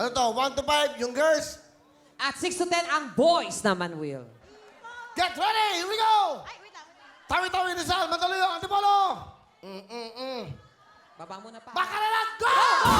Ano to? 1 to 5, yung girls. At 6 to 10, ang boys naman, Will. Get ready! Here we go! Tawi-tawi ni Sal, madali yung antipolo! Mm-mm-mm. Baba mo na pa. Baka na lang, go! Bawal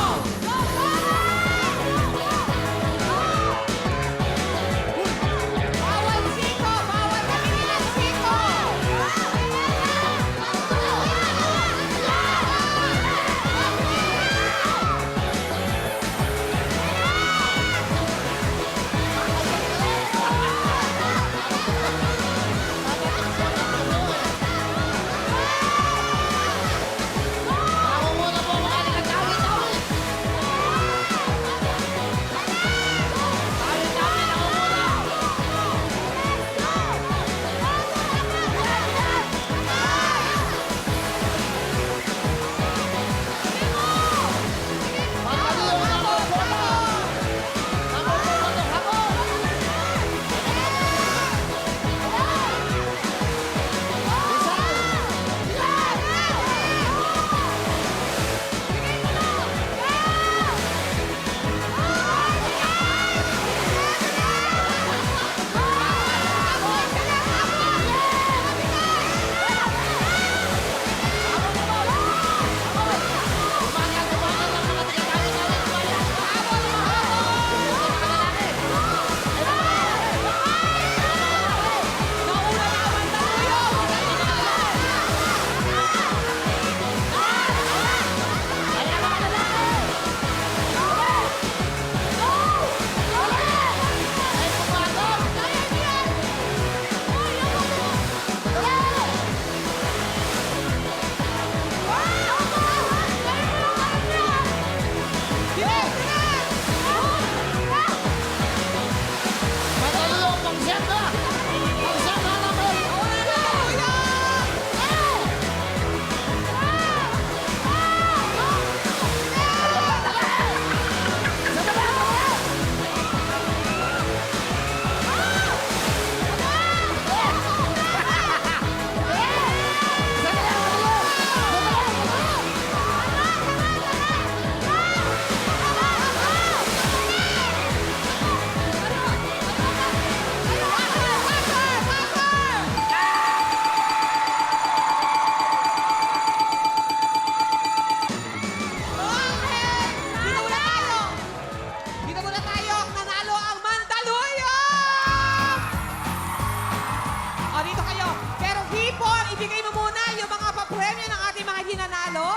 hinanalo.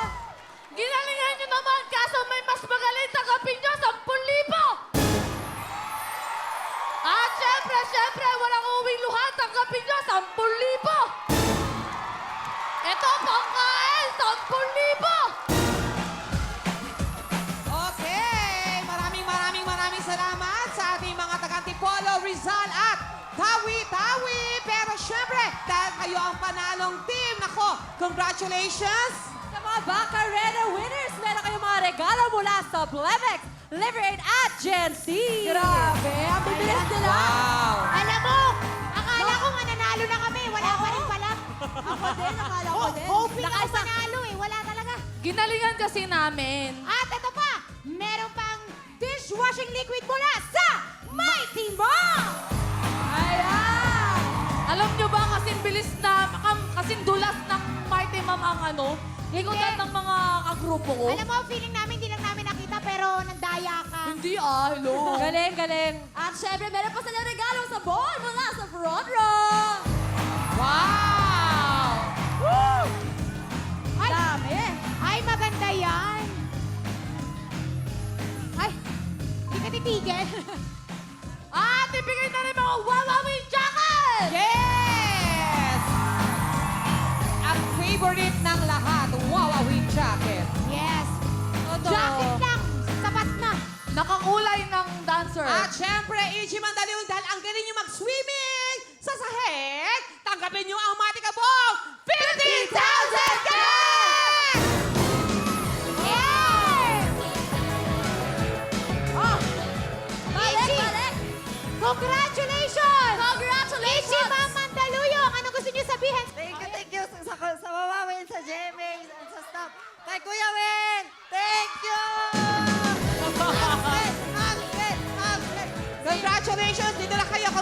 Ginalingan nyo naman kaso may mas magaling tanggapin nyo, Tawi-Tawi! Pero syempre, dahil kayo ang panalong team, nako, congratulations! Sa mga Bacarena winners, meron kayong mga regalo mula sa Blemex, Liver Aid at Gen C. Grabe, ang bibilis nila. Wow! Alam mo, akala ko mananalo na kami, wala pa rin pala. Ako din, akala ko din. Hoping ako Nakaisa- panalo eh, wala talaga. Ginalingan kasi namin. At ito pa, meron pang dishwashing liquid mula sa kam- kasing dulas ng Mighty Ma'am ang ano, likodan ng mga kagrupo ko. Alam mo, feeling namin hindi lang namin nakita pero nandaya ka. Hindi ah, hello. Galing, galing. At syempre, meron pa silang regalo sa ball mula sa front row. Syempre, Ichi Mandaliw, dahil ang galing nyo mag-swimming sa sahig, tanggapin nyo ang matikabong 50,000 cash! Yes! Oh, Balik, Ichi, balik. congratulations! Congratulations! Ichi Ma'am Mandaluyong, ano gusto niyo sabihin? Thank you, thank you sa, sa, sa Wawawin, sa GMA, sa staff. Kay Kuya Wen, thank you!